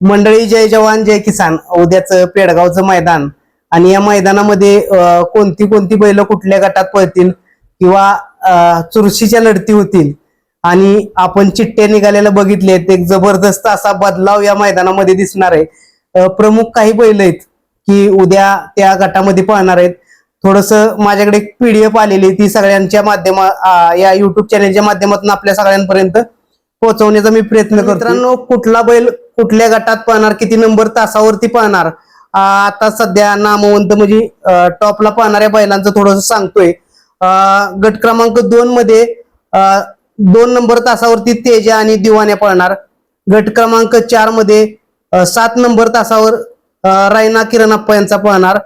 मंडळी जय जवान जय किसान. उद्याचं पेडगावचं मैदान. आणि या मैदानामध्ये कोणती कोणती बैल कुठल्या गटात पळतील किंवा चुरशीच्या लढती होतील? आणि आपण चिठ्ठ्या निघालेल्या बघितलेत एक जबरदस्त असा बदलाव या मैदानामध्ये दिसणार आहे. प्रमुख काही बैल आहेत की उद्या त्या गटामध्ये पळणार आहेत. थोडस माझ्याकडे एक पीडीएफ आलेली आहे, ती सगळ्यांच्या माध्यमा या युट्यूब चॅनलच्या माध्यमातून आपल्या सगळ्यांपर्यंत पोहोचवण्याचा मी प्रयत्न करतो मित्रांनो कुठला बैल कुठल्या गटात पाहणार किती नंबर तासावरती पाहणार? आता सध्या नामवंत म्हणजे टॉपला पाहणाऱ्या बैलांचं थोडस सांगतोय. गट क्रमांक दोन मध्ये दोन नंबर तासावरती तेजा आणि दिवाण्या पळणार गट क्रमांक चारमध्ये सात नंबर तासावर रायना किरणप्पा यांचा पळणार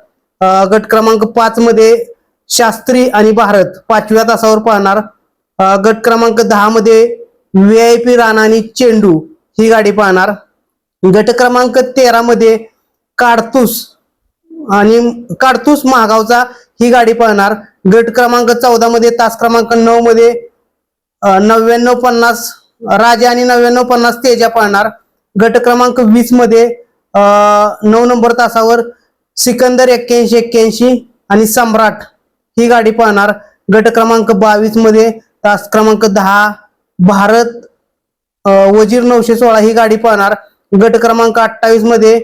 गट क्रमांक पाच मध्ये शास्त्री आणि भारत पाचव्या तासावर पाहणार. अ, गट क्रमांक दहा मध्ये व्ही आय पी राणा आणि चेंडू ही गाडी पाहणार. गट क्रमांक तेरा मध्ये काडतूस आणि काडतूस महागावचा ही गाडी पाहणार. गट क्रमांक चौदा मध्ये तास क्रमांक नऊ मध्ये नव्याण्णव पन्नास राजा आणि नव्याण्णव पन्नास तेजा पाहणार. गट क्रमांक वीसमध्ये नऊ नंबर तासावर सिकंदर एक्क्याऐंशी एक्क्याऐंशी आणि सम्राट ही गाडी पाहणार. गट क्रमांक बावीसमध्ये तास क्रमांक दहा भारत वजीर नऊशे सोळा ही गाडी पाहणार. गट क्रमांक अठ्ठावीसमध्ये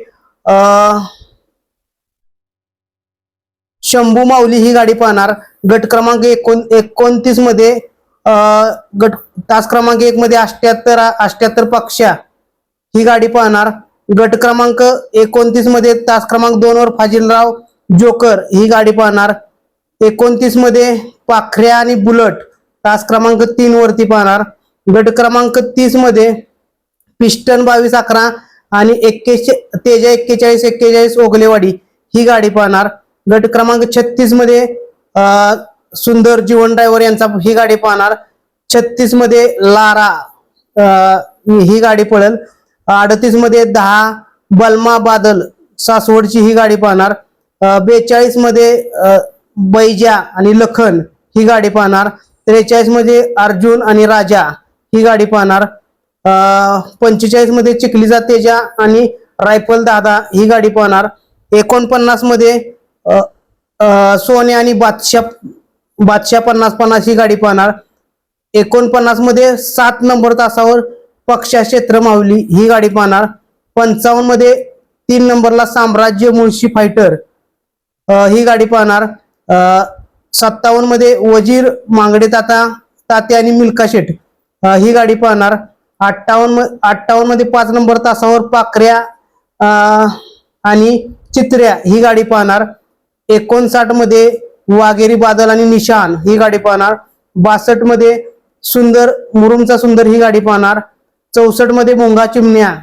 शंभू माऊली ही गाडी पाहणार. गट क्रमांक एकोण एकोणतीसमध्ये गट तास क्रमांक एक मध्ये अष्ट्याहत्तर अष्ट्याहत्तर पक्षा ही गाडी पाहणार. गट क्रमांक एकोणतीसमध्ये तास क्रमांक दोन वर फाजिलराव जोकर ही गाडी पाहणार. एकोणतीसमध्ये पाखऱ्या आणि बुलट तास क्रमांक तीन वरती पाहणार. गट क्रमांक तीसमध्ये पिस्टन बावीस अकरा आणि एक्केशे तेजा एक्केचाळीस एक्केचाळीस ओगलेवाडी ही गाडी पाहणार. गट क्रमांक छत्तीसमध्ये सुंदर जीवन ड्रायव्हर यांचा ही गाडी पाहणार. छत्तीसमध्ये लारा ही गाडी पळेल. अडतीसमध्ये दहा बलमा बादल सासवडची ही गाडी पाहणार. बेचाळीसमध्ये बैजा आणि लखन ही गाडी पाहणार. त्रेचाळीसमध्ये अर्जुन आणि राजा ही गाडी पाहणार. पंचेचाळीसमध्ये चिखलीचा तेजा आणि रायफल दादा ही गाडी पाहणार. एकोणपन्नासमध्ये सोने आणि बादशाह बादशाह पन्नास पन्नास ही गाडी पाहणार. एकोणपन्नासमध्ये सात नंबर तासावर पक्षा क्षेत्र माहुली ही गाडी पाहणार. पंचावन्नमध्ये तीन नंबरला साम्राज्य मुळशी फायटर ही गाडी पाहणार. सत्तावन्नमध्ये वजीर मांगडे ताता ताते आणि मिल्का शेठ. ही गाडी पाहणार. अठ्ठावन्न अठ्ठावन्नमध्ये पाच नंबर तासावर पाखऱ्या आणि चित्र्या ही गाडी पाहणार. एकोणसाठमध्ये वाघेरी बादल आणि निशान ही गाडी पाहणार. बासष्टमध्ये सुंदर मुरुमचा सुंदर ही गाडी पाहणार. चौसष्टमध्ये मुंगा चिमण्या.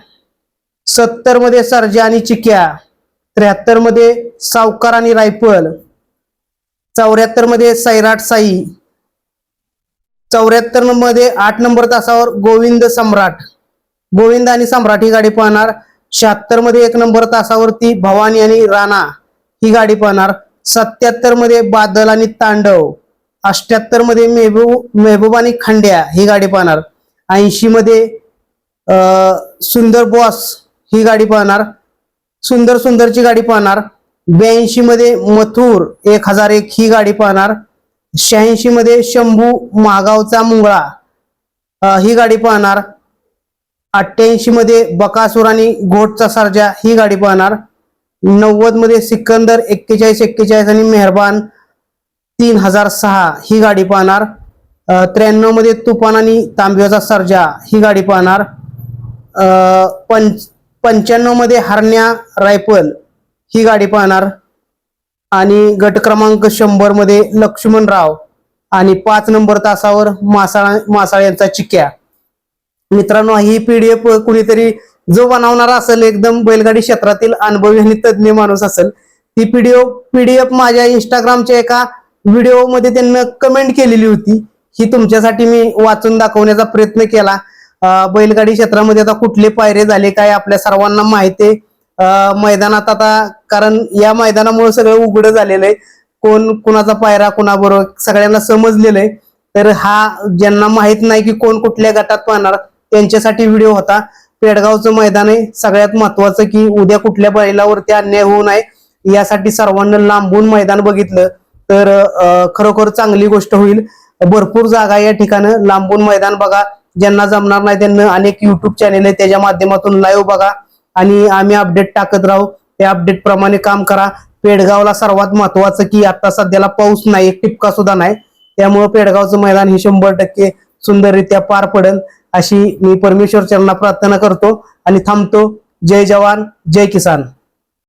सत्तरमध्ये सर्जा आणि चिक्या. त्र्याहत्तरमध्ये सावकार आणि रायफल. चौऱ्याहत्तरमध्ये सैराट साई. चौऱ्याहत्तरमध्ये आठ नंबर तासावर गोविंद सम्राट. गोविंद आणि सम्राट ही गाडी पाहणार. शहात्तरमध्ये एक नंबर तासावरती भवानी आणि राणा ही गाडी पाहणार. सत्याहत्तरमध्ये बादल आणि तांडव. अष्ट्याहत्तरमध्ये मेहबूब मेहबूब आणि खंड्या ही गाडी पाहणार. ऐंशी मध्ये सुंदर बॉस ही गाडी पाहणार. सुंदर सुंदरची गाडी पाहणार. ब्याऐंशी मध्ये मथुर एक हजार एक ही गाडी पाहणार. शहाऐंशी मध्ये शंभू मागावचा मुंगळा. ही गाडी पाहणार. अठ्ठ्याऐंशी मध्ये बकासूर आणि घोटचा सर्जा ही गाडी पाहणार. नव्वदमध्ये सिकंदर एक्केचाळीस एक्केचाळीस आणि मेहरबान तीन हजार सहा ही गाडी पाहणार. त्र्याण्णवमध्ये तुफान आणि तांब्याचा सर्जा ही गाडी पाहणार. पंच पंच्याण्णवमध्ये हरण्या रायफल ही गाडी पाहणार. आणि गट क्रमांक शंभरमध्ये लक्ष्मणराव आणि पाच नंबर तासावर मासाळ मासाळ यांचा चिक्या मित्रांनो ही पीडीएफ कुणीतरी जो बनवणारा असेल एकदम बैलगाडी क्षेत्रातील अनुभवी आणि तज्ज्ञ माणूस असेल ती पीडीएफ पीडीएफ माझ्या इंस्टाग्रामच्या एका व्हिडिओमध्ये त्यांना कमेंट केलेली होती. ही तुमच्यासाठी मी वाचून दाखवण्याचा प्रयत्न केला. बैलगाडी क्षेत्रामध्ये आता कुठले पायरे झाले काय आपल्या सर्वांना माहिती आहे मैदानात आता कारण या मैदानामुळे सगळं उघड झालेलं आहे कोण कुणाचा पायरा कुणाबरोबर सगळ्यांना समजलेलं आहे तर हा ज्यांना माहीत नाही की कोण कुठल्या गटात पाहणार त्यांच्यासाठी व्हिडिओ होता. पेडगावचं मैदान आहे. सगळ्यात महत्वाचं की उद्या कुठल्या बैलावरती अन्याय होऊ नये यासाठी सर्वांना लांबून मैदान बघितलं. तर खरोखर चांगली गोष्ट होईल. भरपूर जागा या ठिकाणं लांबून मैदान बघा. ज्यांना जमणार नाही त्यांना अनेक युट्यूब चॅनेल आहे त्याच्या माध्यमातून लाईव्ह बघा. आणि आम्ही अपडेट टाकत राहू. त्या अपडेट प्रमाणे काम करा. पेडगावला सर्वात महत्वाचं की आता सध्याला पाऊस नाही एक टिपका सुद्धा नाही. त्यामुळे पेडगावचं मैदान हे शंभर टक्के सुंदररित्या पार पडेल. अशी मी परमेश्वर चरणा प्रार्थना करतो आणि थांबतो. जय जवान जय किसान.